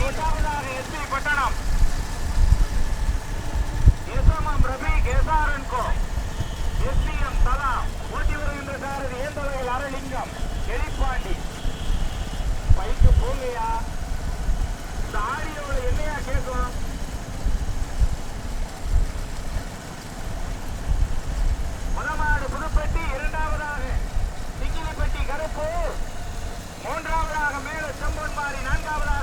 இரண்டாவதாக எஸ்பி பட்டணம். எஸ்எம்எம் ரபி எஸ்ஆர்என்கோ எஸ்பிஎம் தலா. ஓட்டி வருகின்ற அரலிங்கம் எலிப்பாண்டி. பைக்கு போங்கயா இந்த ஆடியோவில் என்னையா கேட்கும்? மலமாடு புதுப்பட்டி இரண்டாவதாக. சிங்கிலிப்பட்டி கருப்பு. மூன்றாவதாக மேல செம்பன் செம்பொன்மாரி நான்காவதாக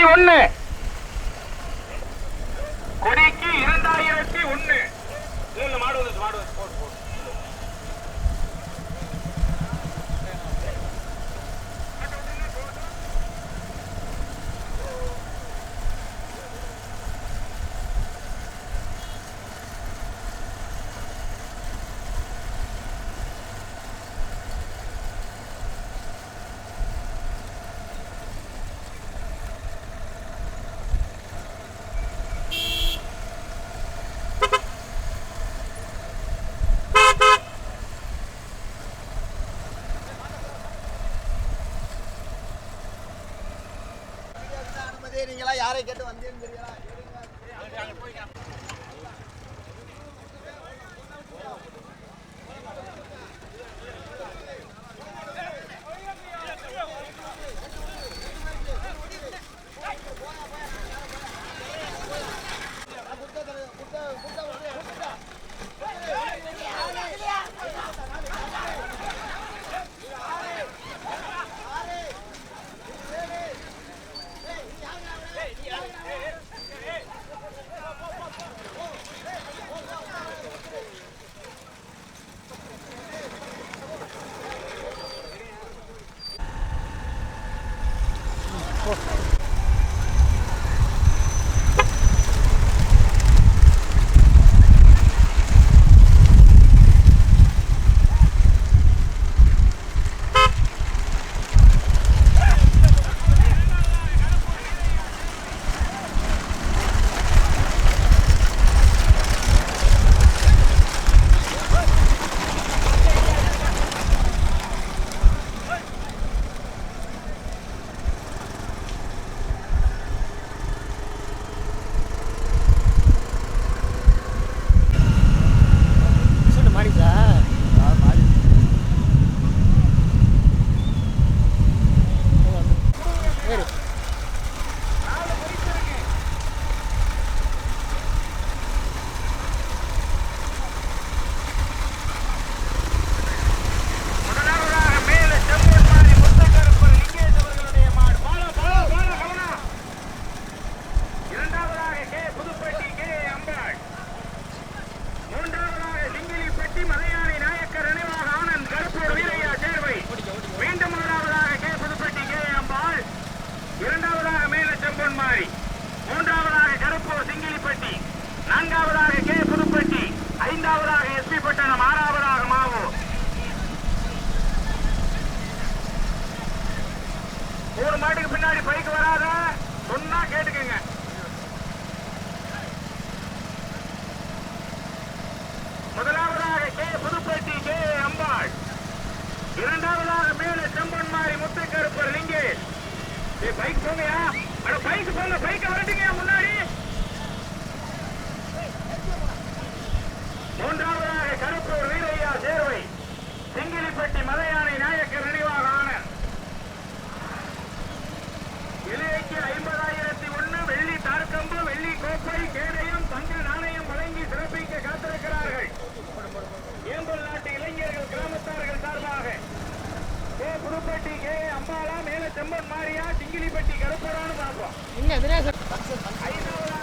இருபத்தி ஒன்னு. தெரியுங்களா யாரை கேட்டு வந்தேன்னு தெரியலாம் கம்பன் மாறியா சிங்கிலிப்பட்டி கருப்பரான்னு பார்ப்போம். இன்னும் எதிராக ஐந்தாவது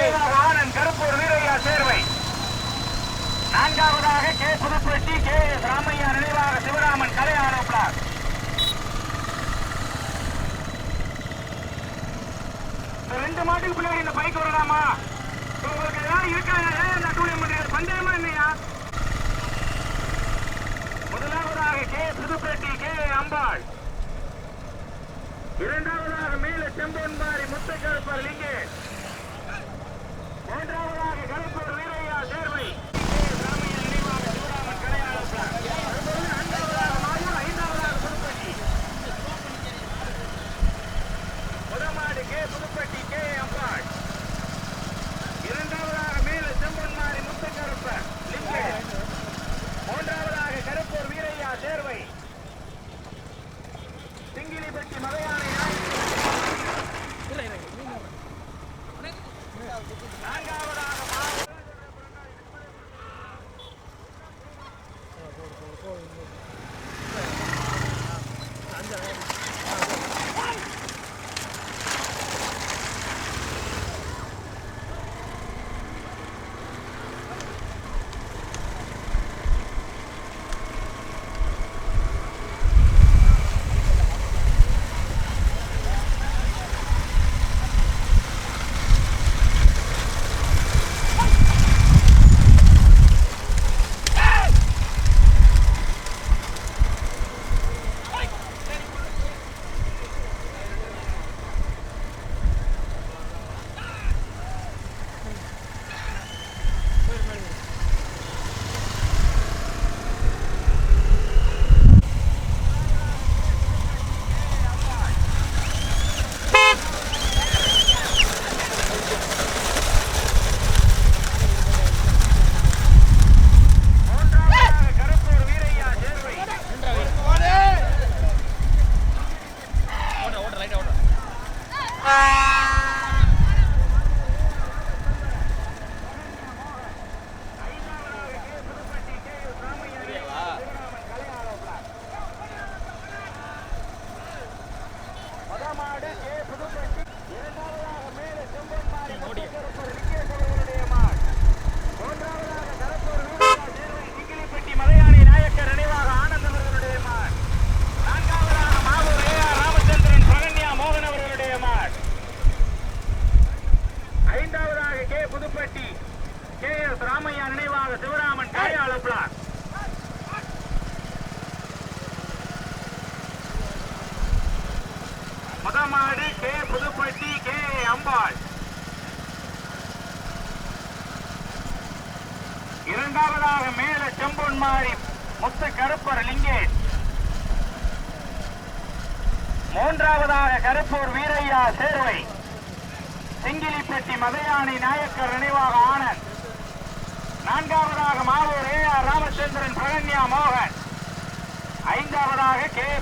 ஆனந்த் கருப்பூர் வீரையா சேர்வை. நான்காவதாக K. Pudupatti K. S. Ramaiah நினைவாக சிவராமன் கலை ஆரோப்பினார் ரெண்டு மாட்டுக்கு பின்னாடி இந்த பைக் வரலாமா? உங்களுக்கு யாரும் இருக்காங்க அந்த அட்டூழியம் பண்றீங்க பந்தயமா இல்லையா? முதலாவதாக கே. புதுப்பட்டி கே. அம்பாள். இரண்டாவதாக மேல செம்பொன்பாரி முத்தக்கருப்பர் லிங்கேஷ் மூன்றாவதாக கருப்பூர் வீரையா சேர்வை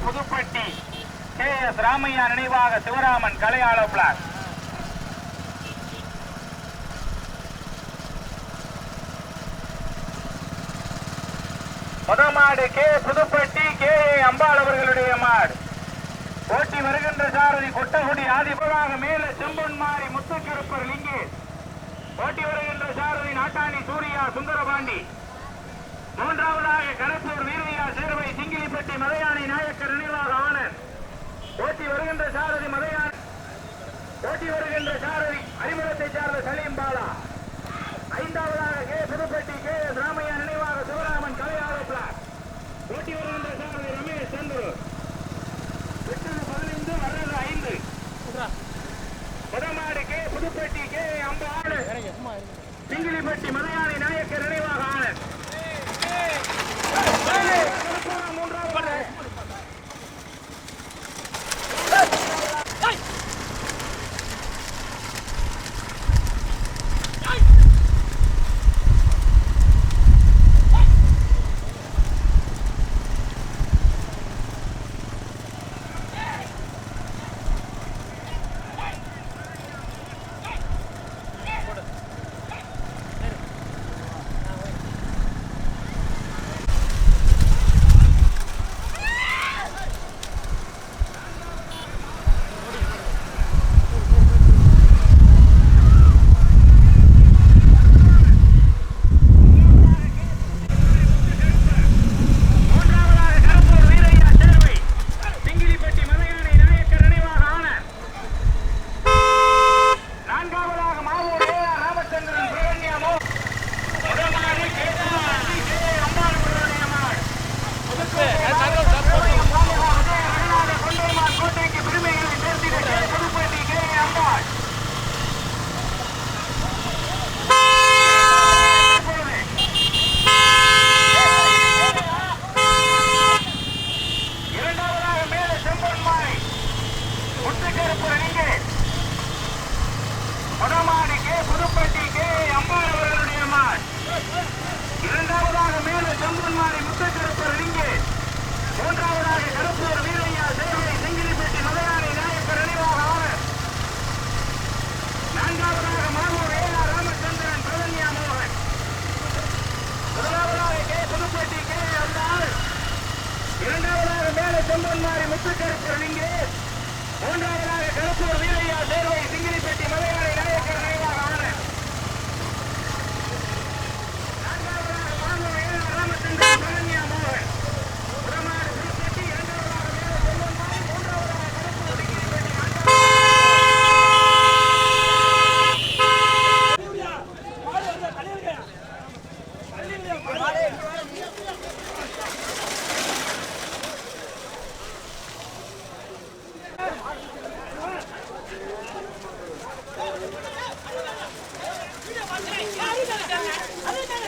புதுப்பட்டி. கே. எஸ். ராமையா நினைவாக சிவராமன் கலையாள black முதமாடு K. Pudupatti K. A. Ambal அவர்களுடைய மாடு. போட்டி வருகின்ற சாரதி கொட்டகுடி ஆதிபராக மேல செம்பொன் மாறி முத்துக்கருப்பர் லிங்கேஷ். போட்டி வருகின்ற சாரதி நாட்டாணி சூர்யா சுந்தரபாண்டி. மூன்றாவதாக கரப்பூர் வீரையா சேர்வை சிங்கிலிப்பட்டி மலையாணி நாயக்கர் நினைவாக ஆனந்த் போட்டி வருகின்ற சாரதி மலையாணி போட்டி வருகின்ற சாரதி அறிமுகத்தை சார்ந்த சலீம் பாலா. ஐந்தாவதாக K. Pudupatti K. S. Ramaiah நினைவாக சிவராமன் கலையாள பிளாக் போட்டி வருகின்ற சாரதி ரமேஷ் சந்துரு. எட்டது பதினைந்து வர்றது ஐந்து. விட்றா முதமாடு கே. புதுப்பட்டி கே. அம்பாடு சிங்கிலிப்பட்டி மலையாளி நாயக்கர் நினைவாக